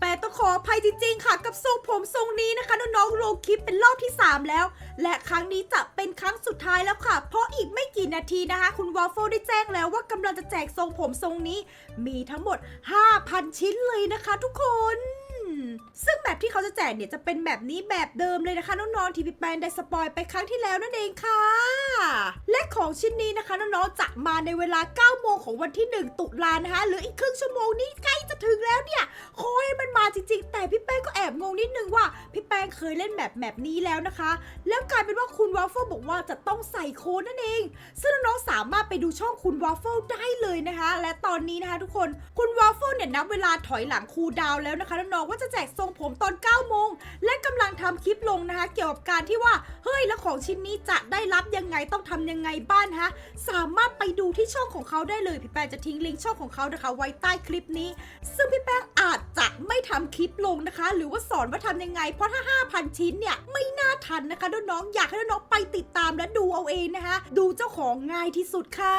แปรต้องขออภัยจริงๆค่ะ กับทรงผมทรงนี้นะคะน้องๆลงคลิปเป็นรอบที่ 3 แล้ว และครั้งนี้จะเป็นครั้งสุดท้ายแล้วค่ะ เพราะอีกไม่กี่นาทีนะคะ คุณวอฟเฟิลได้แจ้งแล้วว่ากำลังจะแจกทรงผมทรงนี้ มีทั้งหมด 5,000 ชิ้นเลยนะคะทุกคนซึ่งแบบที่เขาจะแจกเนี่ยจะเป็นแบบนี้แบบเดิมเลยนะคะน้องๆที่พี่แปนได้สปอยไปครั้งที่แล้วนั่นเองค่ะ และของชิ้นนี้นะคะน้องๆจะมาในเวลา 9 โมงของวันที่ 1 ตุลานะคะหลืออีกครึ่งชั่วโมงนี้ใกล้จะถึงแล้วเนี่ยขอใอบงงนิดนึงว่าพี่แป้งเคยเล่นแบบแบบนี้แล้วนะคะ แล้วกลายเป็นว่าคุณวอฟเฟิลบอกว่าจะต้องใส่โค้ดนั่นเอง ซึ่งน้องสามารถไปดูช่องคุณวอฟเฟิลได้เลยนะคะ และตอนนี้นะคะทุกคนคุณวอฟเฟิลเนี่ยนับเวลาถอยหลังคูลดาวแล้วนะคะน้องๆว่าจะแจกทรงผมตอน9โมงและกำลังทำคลิปลงนะคะ เกี่ยวกับการที่ว่าเฮ้ยแล้วของชิ้นนี้จะได้รับยังไงต้องทำยังไงบ้างฮะสามารถไปดูที่ช่องของเขาได้เลยพี่แป้งจะทิ้งลิงก์ช่องของเขานะคะ ไว้ใต้คลิปนี้ ซึ่งพี่แป้งอาจจะ ทำคลิปลงนะคะ หรือว่าสอนว่าทำยังไง เพราะถ้า 5,000 ชิ้นเนี่ยไม่น่าทันนะคะน้องๆอยากให้น้องๆไปติดตามและดูเอาเองนะคะ ดูเจ้าของง่ายที่สุดค่ะ